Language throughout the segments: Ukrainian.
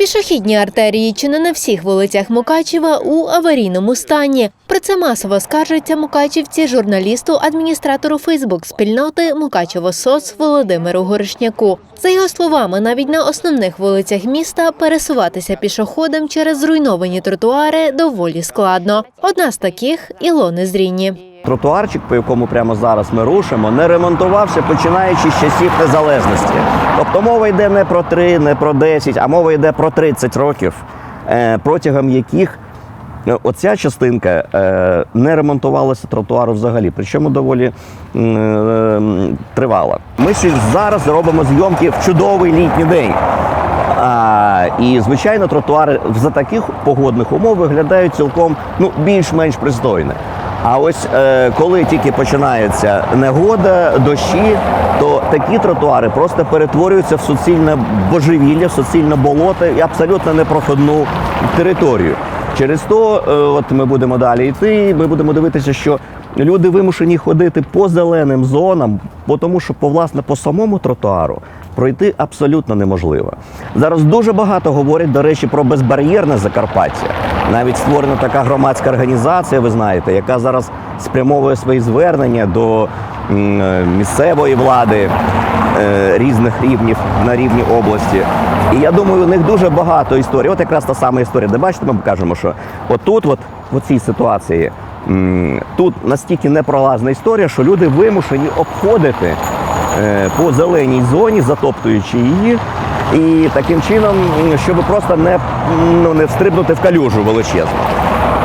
Пішохідні артерії чи не на всіх вулицях Мукачева у аварійному стані. Про це масово скаржаться мукачівці журналісту, адміністратору Фейсбук-спільноти Мукачево СОС Володимиру Горошняку. За його словами, навіть на основних вулицях міста пересуватися пішоходам через зруйновані тротуари доволі складно. Одна з таких Ілони Зрінні. Тротуарчик, по якому прямо зараз ми рушимо, не ремонтувався починаючи з часів незалежності. Тобто мова йде не про 3, не про 10, а мова йде про 30 років, е, протягом яких е, оця частинка е, не ремонтувалася тротуару взагалі, причому доволі тривала. Ми зараз робимо зйомки в чудовий літній день. І звичайно, тротуари за таких погодних умов виглядають цілком ну більш-менш пристойно. А ось е, коли тільки починається негода, дощі, то такі тротуари просто перетворюються в суцільне божевілля, в суцільне болото і абсолютно непроходну територію. Через то, е, от ми будемо далі йти. Ми будемо дивитися, що люди вимушені ходити по зеленим зонам, тому що по власне по самому тротуару пройти абсолютно неможливо. Зараз дуже багато говорять, до речі, про безбар'єрне Закарпаття. Навіть створена така громадська організація, ви знаєте, яка зараз спрямовує свої звернення до е, місцевої влади е, різних рівнів на рівні області. І я думаю, у них дуже багато історій. От якраз та сама історія. Де бачите, ми кажемо, що отут, от в цій ситуації, тут настільки непролазна історія, що люди вимушені обходити е, по зеленій зоні, затоптуючи її. І таким чином, щоб просто не, ну, не встрибнути в калюжу величезну.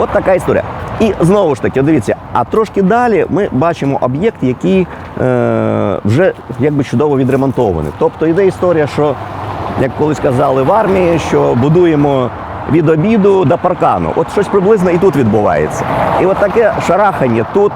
От така історія. І знову ж таки, дивіться, а трошки далі ми бачимо об'єкт, який е, вже якби чудово відремонтований. Тобто йде історія, що, як колись казали в армії, що будуємо від обіду до паркану. От щось приблизно і тут відбувається. І от таке шарахання тут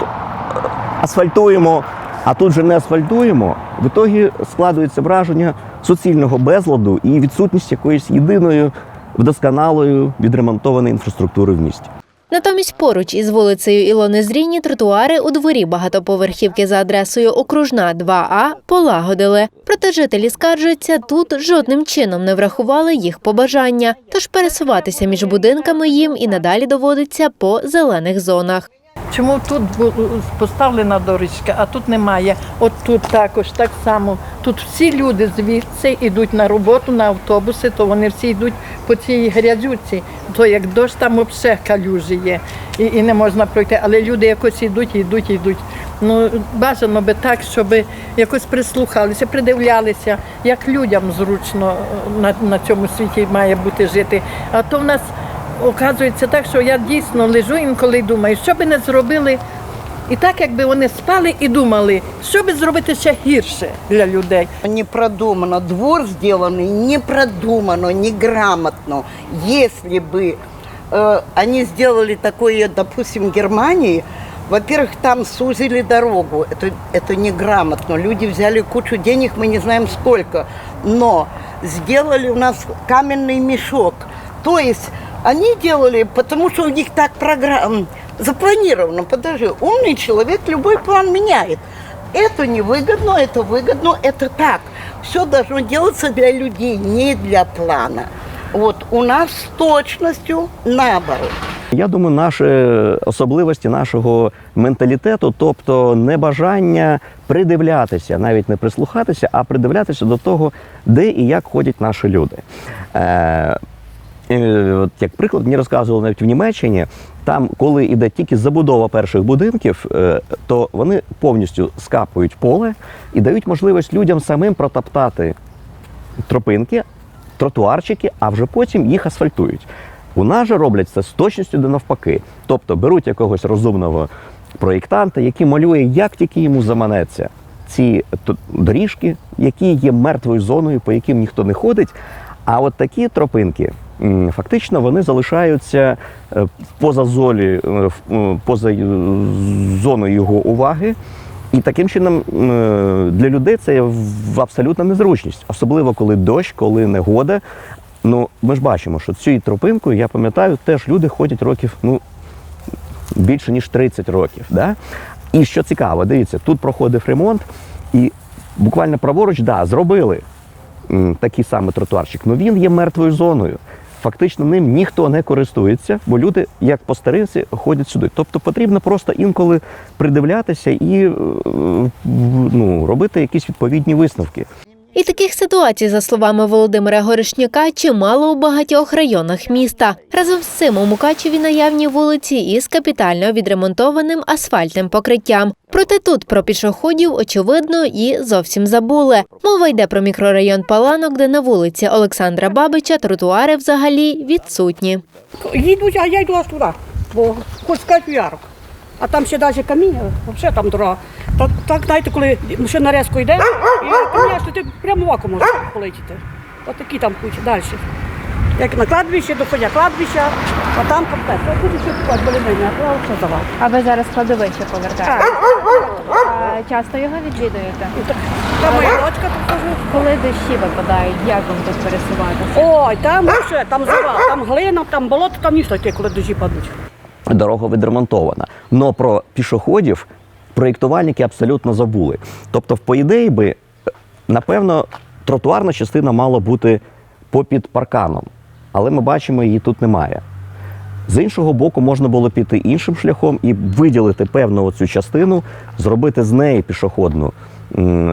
асфальтуємо, а тут же не асфальтуємо, в ітогі складується враження суцільного безладу і відсутність якоїсь єдиної вдосконалої відремонтованої інфраструктури в місті. Натомість поруч із вулицею Ілони Зрінні тротуари у дворі багатоповерхівки за адресою Окружна 2А полагодили. Проте жителі скаржаться, тут жодним чином не врахували їх побажання, тож пересуватися між будинками їм і надалі доводиться по зелених зонах. Чому тут поставлена дорожка, а тут немає? От тут також так само. Тут всі люди звідси йдуть на роботу, на автобуси, то вони всі йдуть по цій грязюці. То як дощ, там взагалі калюжі є і, і не можна пройти. Але люди якось йдуть, йдуть, йдуть. Ну бажано би так, щоб якось прислухалися, придивлялися, як людям зручно е, на, на цьому світі має бути жити. А то в нас Оказується так, що я дійсно лежу інколи і думаю, що би не зробили. І так, якби вони спали і думали, що би зробити ще гірше для людей. Не продумано, двор сделанный не продумано, неграмотно. Если бы э, они сделали такое, допустим, в Германии, во-первых, там сузили дорогу, это, это неграмотно. Люди взяли кучу денег, мы не знаем сколько, но сделали у нас каменный мешок. То есть они делали, потому что у них так программ запланировано. Подожди, умный человек любой план меняет. Это невыгодно, это выгодно, это так. Все должно делаться для людей, не для плана. Вот у нас с точностью наоборот. Я думаю, наші особливості нашого менталітету, тобто небажання придивлятися, навіть не прислухатися, а придивлятися до того, де і як ходять наші люди. Е, е, от як приклад, мені розказували навіть в Німеччині, там, коли йде тільки забудова перших будинків, е, то вони повністю скапують поле і дають можливість людям самим протоптати тропинки, тротуарчики, а вже потім їх асфальтують. У нас же роблять це з точністю до навпаки. Тобто беруть якогось розумного проєктанта, який малює, як тільки йому заманеться ці доріжки, які є мертвою зоною, по яким ніхто не ходить. А от такі тропинки. Фактично вони залишаються е, поза золі, е, е, поза зоною його уваги, і таким чином для людей це в- абсолютна незручність, особливо коли дощ, коли негода. Ну, ми ж бачимо, що цією тропинкою, я пам'ятаю, теж люди ходять років ну, більше ніж 30 років. Да? І що цікаво, дивіться, тут проходив ремонт, і буквально праворуч, да, зробили такий самий тротуарчик, ну він є мертвою зоною. Фактично ним ніхто не користується, бо люди, як по старинці, ходять сюди. Тобто потрібно просто інколи придивлятися і е, ну, робити якісь відповідні висновки. І таких ситуацій, за словами Володимира Горишняка, чимало у багатьох районах міста. Разом з цим у Мукачеві наявні вулиці із капітально відремонтованим асфальтним покриттям. Проте тут про пішоходів очевидно і зовсім забули. Мова йде про мікрорайон Паланок, де на вулиці Олександра Бабича тротуари взагалі відсутні. Їдуть, а я йду аж туди, бо хоч скажуть ярок. А там ще навіть каміння, взагалі там дорога. Так, так знаєте, коли машина резко йде, і каміння, що ти прямо в око можеш полетіти. От такі там кучі далі. Як на кладбище, доходять кладбища, а там капець. А тут ще тут були а все завал. А ви зараз кладовище повертаєте? А часто його відвідуєте? Там моя дочка тут теж. Коли дощі випадають, як вам тут пересуватися? Ой, там ще, там завал, там глина, там болото, там ніщо таке, коли дощі падуть. Дорога відремонтована. Но про пішоходів проєктувальники абсолютно забули. Тобто, по ідеї би, напевно, тротуарна частина мала бути попід парканом, але ми бачимо, її тут немає. З іншого боку, можна було піти іншим шляхом і виділити певну оцю частину, зробити з неї пішохідну, м,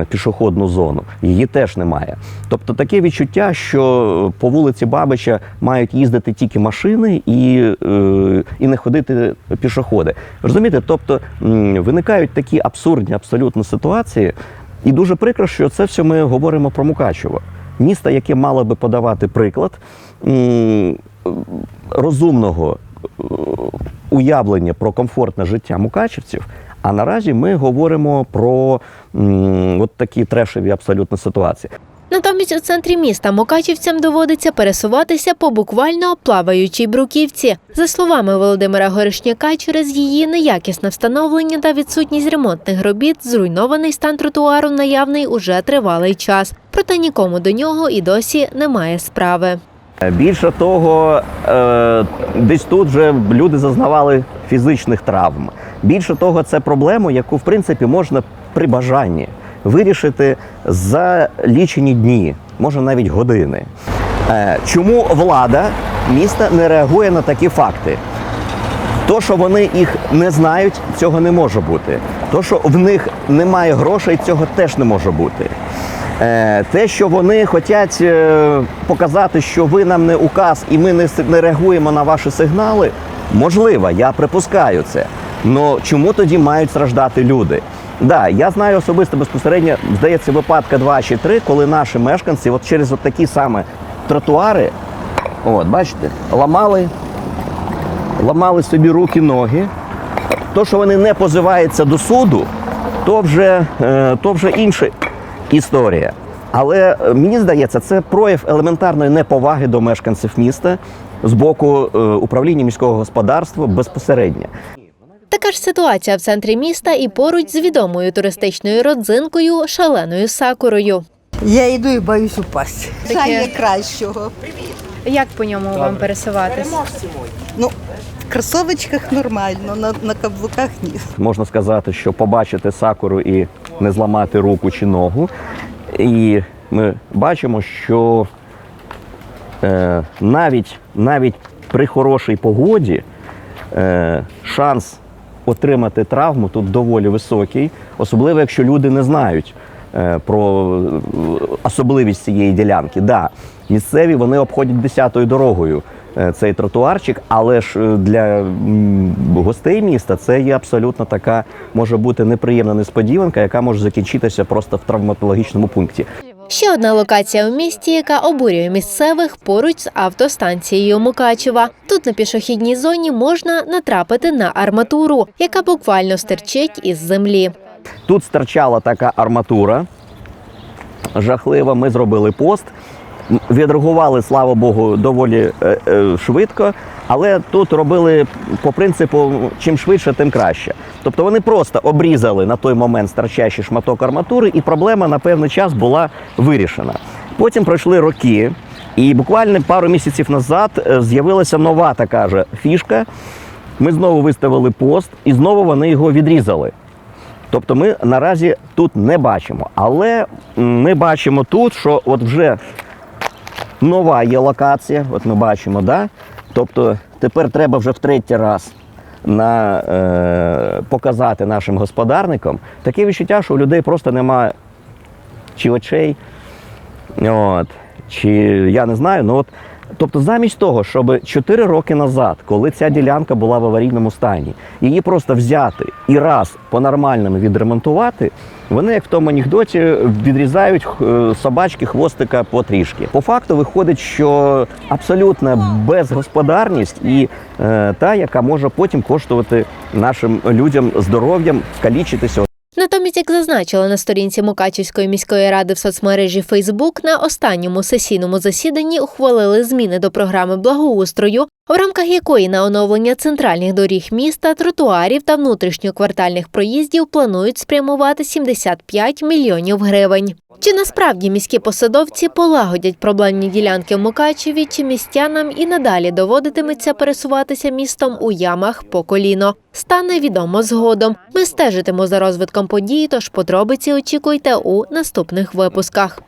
пішохідну зону. Її теж немає. Тобто таке відчуття, що по вулиці Бабича мають їздити тільки машини і, е, і не ходити пішоходи. Розумієте, тобто виникають такі абсурдні абсолютно ситуації, і дуже прикро, що це все ми говоримо про Мукачево. Місто, яке мало би подавати приклад розумного е, уявлення про комфортне життя мукачівців. А наразі ми говоримо про м, от такі трешеві абсолютно ситуації. Натомість у центрі міста мукачівцям доводиться пересуватися по буквально плаваючій бруківці. За словами Володимира Горишняка, через її неякісне встановлення та відсутність ремонтних робіт зруйнований стан тротуару наявний уже тривалий час. Проте нікому до нього і досі немає справи. Е, Більше того, е, десь тут вже люди зазнавали фізичних травм. Більше того, це проблема, яку в принципі можна при бажанні вирішити за лічені дні, може навіть години. Е, Чому влада міста не реагує на такі факти? То, що вони їх не знають, цього не може бути. То, що в них немає грошей, цього теж не може бути. Е, Те, що вони хочуть е, показати, що ви нам не указ і ми не, реагуємо на ваші сигнали, можливо, я припускаю це. Но чому тоді мають страждати люди? Да, я знаю особисто безпосередньо, здається, випадка два чи три, коли наші мешканці от через от такі саме тротуари, от, бачите, ламали ламали собі руки, ноги. То, що вони не позиваються до суду, то вже, е, то вже інша історія. Але е, мені здається, це прояв елементарної неповаги до мешканців міста з боку е, управління міського господарства безпосередньо. Така ж ситуація в центрі міста і поруч з відомою туристичною родзинкою шаленою сакурою. Я йду і боюсь упасти. Таке- Таке кращого. Як по ньому вам пересуватися? Ну, в кросовочках нормально, на, на каблуках ні. Можна сказати, що побачити сакуру і не зламати руку чи ногу. І ми бачимо, що е, навіть, навіть при хорошій погоді е, шанс отримати травму тут доволі високий, особливо якщо люди не знають е, про особливість цієї ділянки. Да, місцеві вони обходять десятою дорогою цей тротуарчик, але ж е, для гостей міста це є абсолютно така може бути неприємна несподіванка, яка може закінчитися просто в травматологічному пункті. Ще одна локація у місті, яка обурює місцевих поруч з автостанцією Мукачева. Тут на пішохідній зоні можна натрапити на арматуру, яка буквально стирчить із землі. Тут стирчала така арматура жахлива. Ми зробили пост. Відреагували, слава Богу, доволі е, е, швидко, але тут робили по принципу чим швидше, тим краще. Тобто вони просто обрізали на той момент стирчащий шматок арматури, і проблема на певний час була вирішена. Потім пройшли роки, і буквально пару місяців назад е, з'явилася нова така ж фішка. Ми знову виставили пост, і знову вони його відрізали. Тобто ми наразі тут не бачимо. Але ми бачимо тут, що от вже нова є локація, от ми бачимо, да? тобто тепер треба вже в третій раз на, е, показати нашим господарникам таке відчуття, що у людей просто немає чи очей, от, чи я не знаю. Ну от, тобто, замість того, щоб 4 роки назад, коли ця ділянка була в аварійному стані, її просто взяти і раз по-нормальному відремонтувати, вони, як в тому анекдоті, відрізають е, собачки хвостика потрішки. По факту виходить, що абсолютна безгосподарність і е, та, яка може потім коштувати нашим людям здоров'ям, калічитися. Натомість, як зазначили на сторінці Мукачівської міської ради в соцмережі Фейсбук, на останньому сесійному засіданні ухвалили зміни до програми благоустрою, в рамках якої на оновлення центральних доріг міста, тротуарів та внутрішньоквартальних проїздів планують спрямувати 75 мільйонів гривень. Чи насправді міські посадовці полагодять проблемні ділянки в Мукачеві, чи містянам і надалі доводитиметься пересуватися містом у ямах по коліно? Стане відомо згодом. Ми стежитимо за розвитком подій, тож подробиці очікуйте у наступних випусках.